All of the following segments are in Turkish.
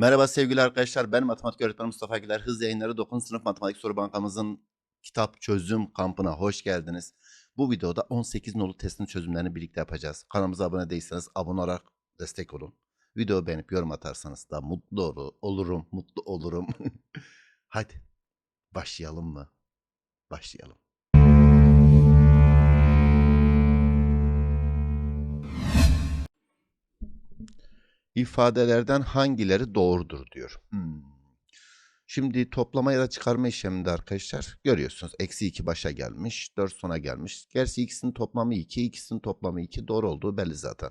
Merhaba sevgili arkadaşlar. Ben matematik öğretmeni Mustafa Güler. Hız yayınları 9. sınıf matematik soru bankamızın kitap çözüm kampına hoş geldiniz. Bu videoda 18 nolu testin çözümlerini birlikte yapacağız. Kanalımıza abone değilseniz abone olarak destek olun. Video beğenip yorum atarsanız da mutlu olur, olurum, mutlu olurum. Hadi başlayalım mı? Başlayalım. İfadelerden hangileri doğrudur diyor. Hmm. Şimdi toplama ya da çıkarma işleminde arkadaşlar görüyorsunuz. Eksi 2 başa gelmiş. 4 sona gelmiş. Gerçi ikisinin toplamı 2. ikisinin toplamı 2. Doğru olduğu belli zaten.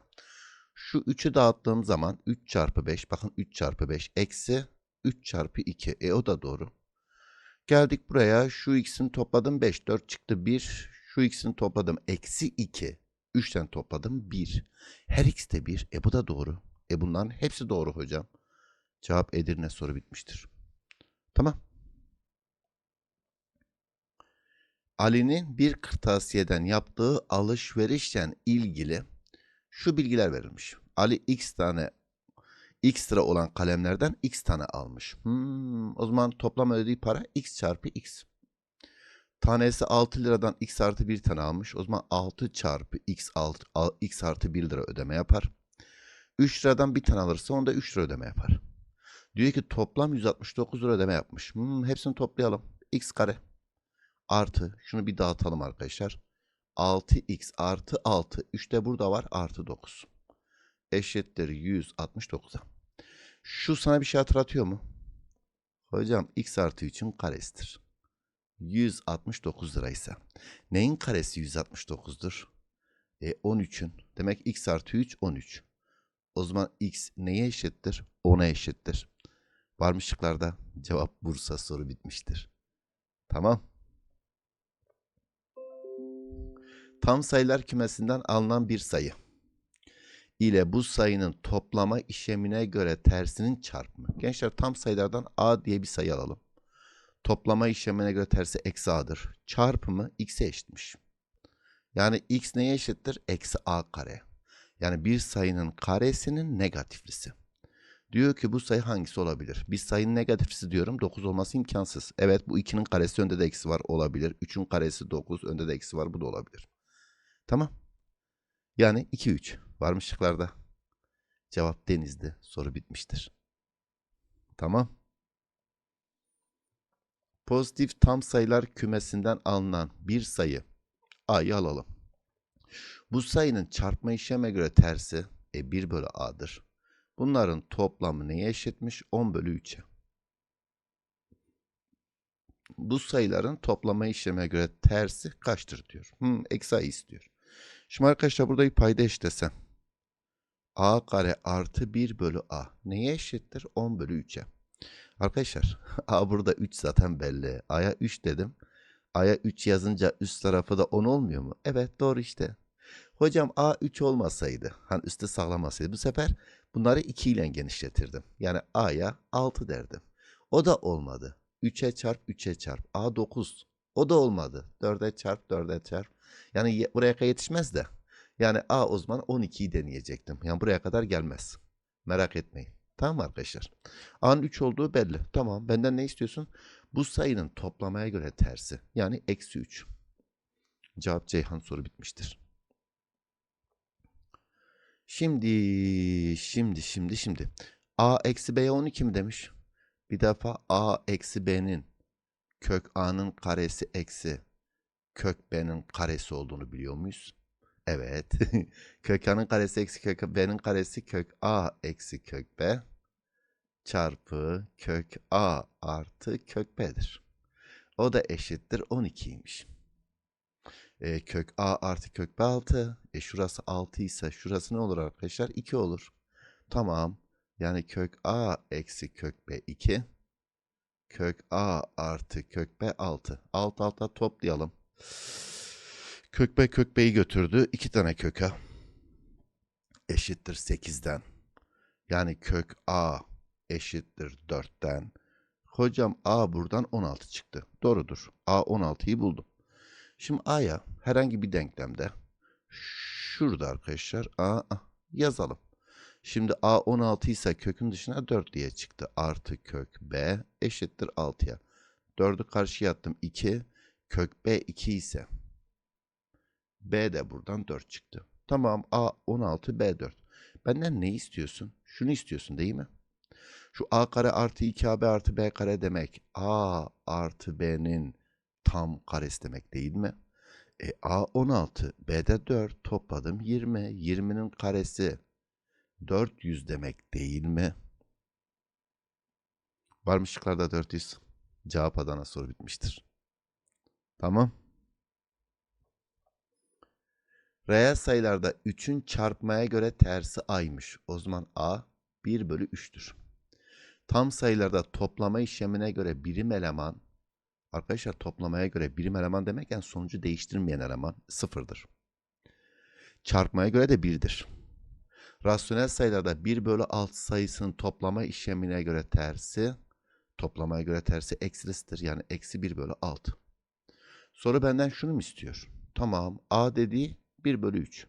Şu 3'ü dağıttığım zaman 3 çarpı 5. Bakın 3 çarpı 5 eksi 3 çarpı 2. E o da doğru. Geldik buraya. Şu ikisini topladım 5. 4 çıktı 1. Şu ikisini topladım eksi 2. 3'ten topladım 1. Her x de 1. E bu da doğru. E bunların hepsi doğru hocam. Cevap Edirne soru bitmiştir. Tamam. Ali'nin bir kırtasiyeden yaptığı alışverişle ilgili şu bilgiler verilmiş. Ali x tane x lira olan kalemlerden x tane almış. Hmm, o zaman toplam ödediği para x çarpı x. Tanesi 6 liradan x artı 1 tane almış. O zaman 6 çarpı x, 6, x artı 1 lira ödeme yapar. 3 liradan bir tane alırsa onda 3 lira ödeme yapar. Diyor ki toplam 169 lira ödeme yapmış. Hmm, hepsini toplayalım. x kare artı şunu bir dağıtalım arkadaşlar. 6x artı 6. 3 de burada var artı 9. Eşittir 169'a. Şu sana bir şey hatırlatıyor mu? Hocam x artı 3'ün karesidir. 169 liraysa. Neyin karesi 169'dur? E 13'ün. Demek x artı 3 13. O zaman x neye eşittir? 10'a eşittir. Varmış şıklarda cevap Bursa soru bitmiştir. Tamam. Tam sayılar kümesinden alınan bir sayı ile bu sayının toplama işlemine göre tersinin çarpımı. Gençler tam sayılardan a diye bir sayı alalım. Toplama işlemine göre tersi eksi a'dır. Çarpımı x'e eşitmiş. Yani x neye eşittir? Eksi a kare. Yani bir sayının karesinin negatiflisi. Diyor ki bu sayı hangisi olabilir? Bir sayının negatiflisi diyorum 9 olması imkansız. Evet bu 2'nin karesi önde de eksi var olabilir. 3'ün karesi 9 önde de eksi var bu da olabilir. Tamam. Yani 2 3 varmış şıklarda. Cevap denizde. Soru bitmiştir. Tamam. Pozitif tam sayılar kümesinden alınan bir sayı a'yı alalım. Bu sayının çarpma işleme göre tersi e 1 bölü a'dır. Bunların toplamı neye eşitmiş? 10 bölü 3'e. Bu sayıların toplama işleme göre tersi kaçtır diyor. Hmm, eksi a istiyor. Şimdi arkadaşlar burada bir payda eşitlesem. a kare artı 1 bölü a. Neye eşittir? 10 bölü 3'e. Arkadaşlar a burada 3 zaten belli. a'ya 3 dedim. a'ya 3 yazınca üst tarafı da 10 olmuyor mu? Evet doğru işte. Hocam A 3 olmasaydı, hani üstü sağlamasaydı bu sefer bunları 2 ile genişletirdim. Yani A'ya 6 derdim. O da olmadı. 3'e çarp 3'e çarp. A 9. O da olmadı. 4'e çarp 4'e çarp. Yani buraya kadar yetişmez de. Yani A o zaman 12'yi deneyecektim. Yani buraya kadar gelmez. Merak etmeyin. Tamam arkadaşlar? A'nın 3 olduğu belli. Tamam. Benden ne istiyorsun? Bu sayının toplamaya göre tersi. Yani eksi 3. Cevap Ceyhan soru bitmiştir. Şimdi, şimdi, şimdi, şimdi. A eksi B'ye 12 mi demiş? Bir defa A eksi B'nin kök A'nın karesi eksi kök B'nin karesi olduğunu biliyor muyuz? Evet. kök A'nın karesi eksi kök B'nin karesi kök A eksi kök B çarpı kök A artı kök B'dir. O da eşittir 12'ymiş. E, kök A artı kök B 6. E şurası 6 ise şurası ne olur arkadaşlar? 2 olur. Tamam. Yani kök A eksi kök B 2. Kök A artı kök B 6. Alt alta toplayalım. Kök B kök B'yi götürdü. 2 tane kök A. Eşittir 8'den. Yani kök A eşittir 4'ten. Hocam A buradan 16 çıktı. Doğrudur. A 16'yı buldum. Şimdi A'ya herhangi bir denklemde şurada arkadaşlar A yazalım. Şimdi A 16 ise kökün dışına 4 diye çıktı. Artı kök B eşittir 6'ya. 4'ü karşıya attım 2. Kök B 2 ise B de buradan 4 çıktı. Tamam A 16 B 4. Benden ne istiyorsun? Şunu istiyorsun değil mi? Şu A kare artı 2AB artı B kare demek A artı B'nin tam karesi demek değil mi? E, A 16, B'de 4 topladım 20. 20'nin karesi 400 demek değil mi? Var mı şıklarda 400? Cevap Adana soru bitmiştir. Tamam. Reel sayılarda 3'ün çarpmaya göre tersi aymış. O zaman A 1 bölü 3'tür. Tam sayılarda toplama işlemine göre birim eleman, arkadaşlar toplamaya göre birim eleman demek yani sonucu değiştirmeyen eleman sıfırdır. Çarpmaya göre de 1'dir. Rasyonel sayılarda 1 bölü 6 sayısının toplama işlemine göre tersi, toplamaya göre tersi eksilisidir. Yani eksi 1 bölü 6. Soru benden şunu mu istiyor? Tamam A dediği 1 bölü 3.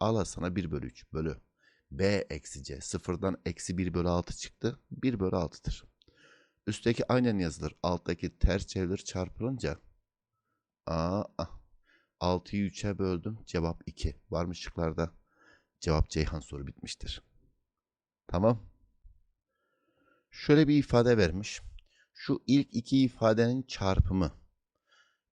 Al sana 1 bölü 3 bölü. B eksi C. Sıfırdan eksi 1 bölü 6 çıktı. 1 bölü 6'dır. Üstteki aynen yazılır. Alttaki ters çevrilir çarpılınca. Aa, ah. 6'yı 3'e böldüm. Cevap 2. Var mı şıklarda? Cevap Ceyhan soru bitmiştir. Tamam. Şöyle bir ifade vermiş. Şu ilk iki ifadenin çarpımı.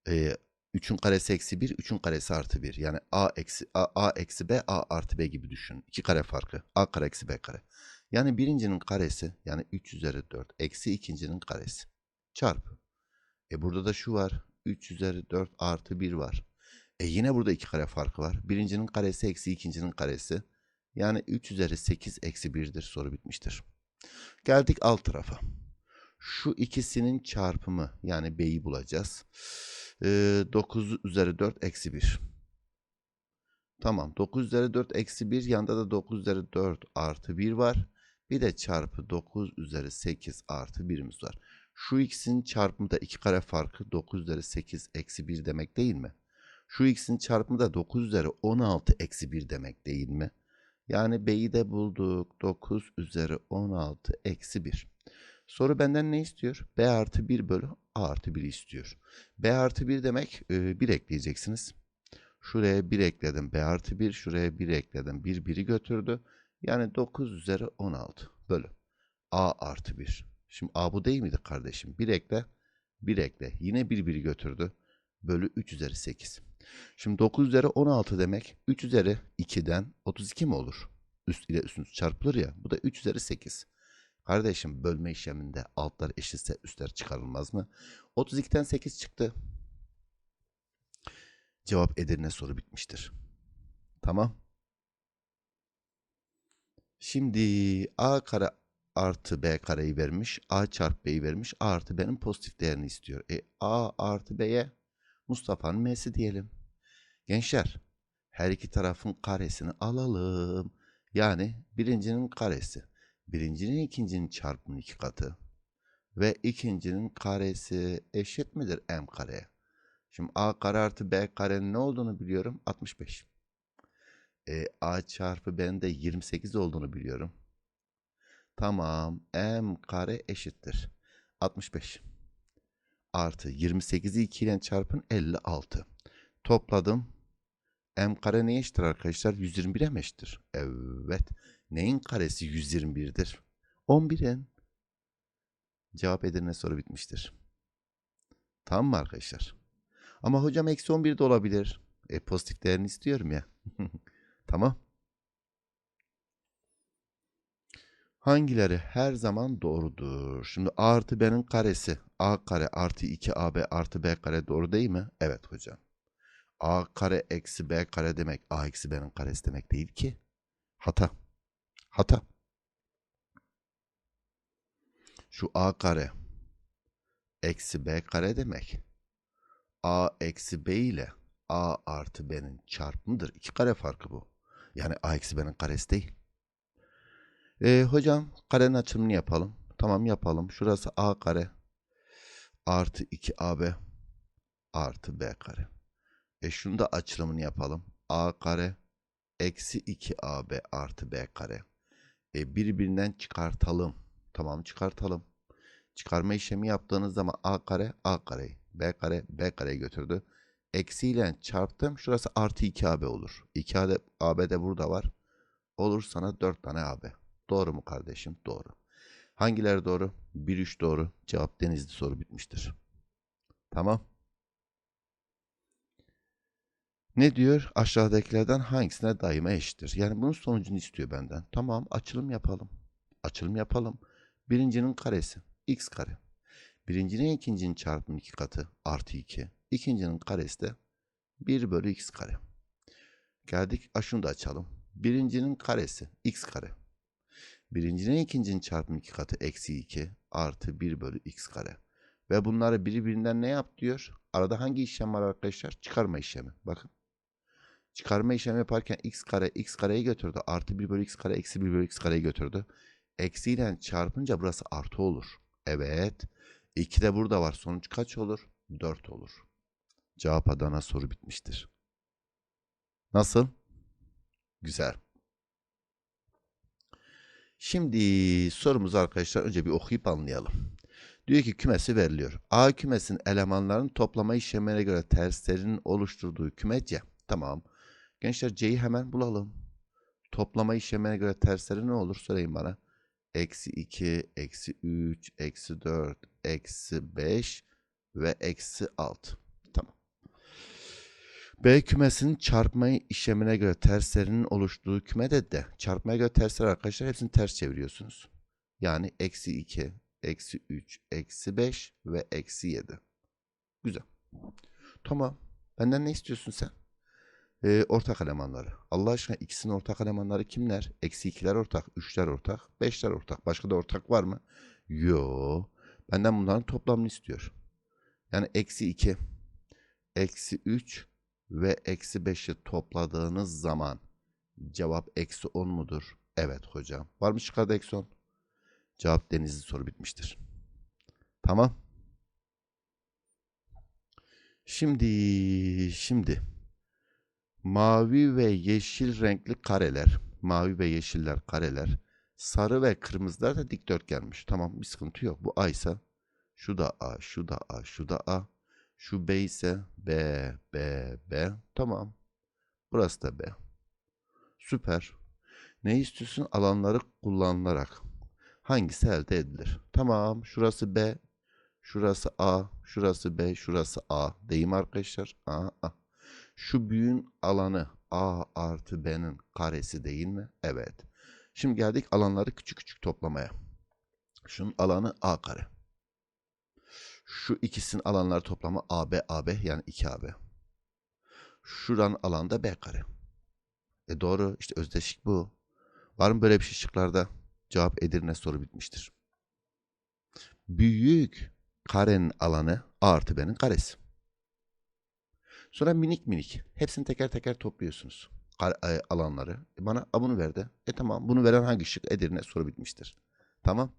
Ee, 3'ün karesi eksi 1, 3'ün karesi artı 1. Yani a eksi, a, a eksi b, a artı b gibi düşün. İki kare farkı. a kare eksi b kare. Yani birincinin karesi yani 3 üzeri 4 eksi ikincinin karesi. Çarpı. E burada da şu var. 3 üzeri 4 artı 1 var. E yine burada iki kare farkı var. Birincinin karesi eksi ikincinin karesi. Yani 3 üzeri 8 eksi 1'dir. Soru bitmiştir. Geldik alt tarafa. Şu ikisinin çarpımı yani b'yi bulacağız. Ee, 9 üzeri 4 eksi 1. Tamam 9 üzeri 4 eksi 1 yanda da 9 üzeri 4 artı 1 var. Bir de çarpı 9 üzeri 8 artı 1'imiz var. Şu ikisinin çarpımı da 2 kare farkı 9 üzeri 8 eksi 1 demek değil mi? Şu ikisinin çarpımı da 9 üzeri 16 eksi 1 demek değil mi? Yani B'yi de bulduk. 9 üzeri 16 eksi 1. Soru benden ne istiyor? B artı 1 bölü A artı 1 istiyor. B artı 1 demek e, 1 ekleyeceksiniz. Şuraya 1 ekledim. B artı 1 şuraya 1 ekledim. 1 1'i götürdü. Yani 9 üzeri 16 bölü A artı 1. Şimdi A bu değil miydi kardeşim? 1 ekle 1 ekle. Yine 1 1'i götürdü. Bölü 3 üzeri 8. Şimdi 9 üzeri 16 demek 3 üzeri 2'den 32 mi olur? Üst ile üstünüz çarpılır ya. Bu da 3 üzeri 8. Kardeşim bölme işleminde altlar eşitse üstler çıkarılmaz mı? 32'den 8 çıktı. Cevap Edirne soru bitmiştir. Tamam. Şimdi A kare artı B kareyi vermiş. A çarpı B'yi vermiş. A artı B'nin pozitif değerini istiyor. E A artı B'ye Mustafa'nın M'si diyelim. Gençler her iki tarafın karesini alalım. Yani birincinin karesi. Birincinin ikincinin çarpımının iki katı. Ve ikincinin karesi eşit midir m kareye? Şimdi a kare artı b karenin ne olduğunu biliyorum. 65. E, a çarpı b'nin de 28 olduğunu biliyorum. Tamam. m kare eşittir. 65. Artı 28'i 2 ile çarpın 56. Topladım. m kare ne eşittir arkadaşlar? 121'e mi eşittir? Evet. Neyin karesi 121'dir? 11'in. Cevap Edirne soru bitmiştir. Tamam mı arkadaşlar? Ama hocam eksi 11 de olabilir. E pozitif değerini istiyorum ya. tamam. Hangileri her zaman doğrudur? Şimdi a artı b'nin karesi a kare artı 2ab artı b kare doğru değil mi? Evet hocam. a kare eksi b kare demek a eksi b'nin karesi demek değil ki. Hata. Hata. Şu a kare eksi b kare demek. a eksi b ile a artı b'nin çarpımıdır. İki kare farkı bu. Yani a eksi b'nin karesi değil. E, hocam karenin açılımını yapalım. Tamam yapalım. Şurası a kare artı 2ab artı b kare. E şunu da açılımını yapalım. a kare eksi 2ab artı b kare. E, birbirinden çıkartalım. Tamam çıkartalım. Çıkarma işlemi yaptığınız zaman a kare a kareyi, b kare b kareyi götürdü. Eksiyle çarptım. Şurası artı 2ab olur. 2 AB, AB de burada var. Olur sana 4 tane AB. Doğru mu kardeşim? Doğru. Hangileri doğru? 1 3 doğru. Cevap denizli soru bitmiştir. Tamam. Ne diyor? Aşağıdakilerden hangisine daima eşittir? Yani bunun sonucunu istiyor benden. Tamam açılım yapalım. Açılım yapalım. Birincinin karesi x kare. Birincinin ikincinin çarpımı iki katı artı 2. İkincinin karesi de 1 bölü x kare. Geldik a şunu da açalım. Birincinin karesi x kare. Birincinin ikincinin çarpımı iki katı eksi 2 artı 1 bölü x kare. Ve bunları birbirinden ne yap diyor? Arada hangi işlem var arkadaşlar? Çıkarma işlemi. Bakın. Çıkarma işlemi yaparken x kare x kareyi götürdü. Artı 1 bölü x kare eksi 1 bölü x kareyi götürdü. Eksiyle çarpınca burası artı olur. Evet. 2 de burada var. Sonuç kaç olur? 4 olur. Cevap Adana soru bitmiştir. Nasıl? Güzel. Şimdi sorumuzu arkadaşlar önce bir okuyup anlayalım. Diyor ki kümesi veriliyor. A kümesinin elemanlarının toplama işlemine göre terslerinin oluşturduğu küme C. Tamam. Gençler C'yi hemen bulalım. Toplama işlemine göre tersleri ne olur? Söyleyin bana. Eksi 2, eksi 3, eksi 4, eksi 5 ve eksi 6. B kümesinin çarpma işlemine göre terslerinin oluştuğu küme de de. Çarpmaya göre tersler arkadaşlar hepsini ters çeviriyorsunuz. Yani eksi 2, eksi 3, eksi 5 ve eksi 7. Güzel. Tamam. Benden ne istiyorsun sen? Ee, ortak elemanları. Allah aşkına ikisinin ortak elemanları kimler? Eksi 2'ler ortak, 3'ler ortak, 5'ler ortak. Başka da ortak var mı? Yo. Benden bunların toplamını istiyor. Yani eksi 2, eksi 3 ve eksi 5'i topladığınız zaman cevap eksi 10 mudur? Evet hocam. Var mı çıkardı eksi 10? Cevap denizli soru bitmiştir. Tamam. Şimdi, şimdi mavi ve yeşil renkli kareler, mavi ve yeşiller kareler, sarı ve kırmızılar da dikdörtgenmiş. Tamam bir sıkıntı yok. Bu A ise şu da A, şu da A, şu da A. Şu B ise B, B, B. Tamam. Burası da B. Süper. Ne istiyorsun? Alanları kullanılarak. Hangisi elde edilir? Tamam. Şurası B. Şurası A. Şurası B. Şurası A. Deyim arkadaşlar. A, A. Şu büyüğün alanı A artı B'nin karesi değil mi? Evet. Şimdi geldik alanları küçük küçük toplamaya. Şunun alanı A kare. Şu ikisinin alanları toplamı AB, AB yani 2AB. Şuranın alanı da B kare. E doğru işte özdeşik bu. Var mı böyle bir şey şıklarda? Cevap Edirne soru bitmiştir. Büyük karenin alanı A artı B'nin karesi. Sonra minik minik. Hepsini teker teker topluyorsunuz. E, alanları. E bana a, bunu verdi. E tamam bunu veren hangi şık? Edirne soru bitmiştir. Tamam.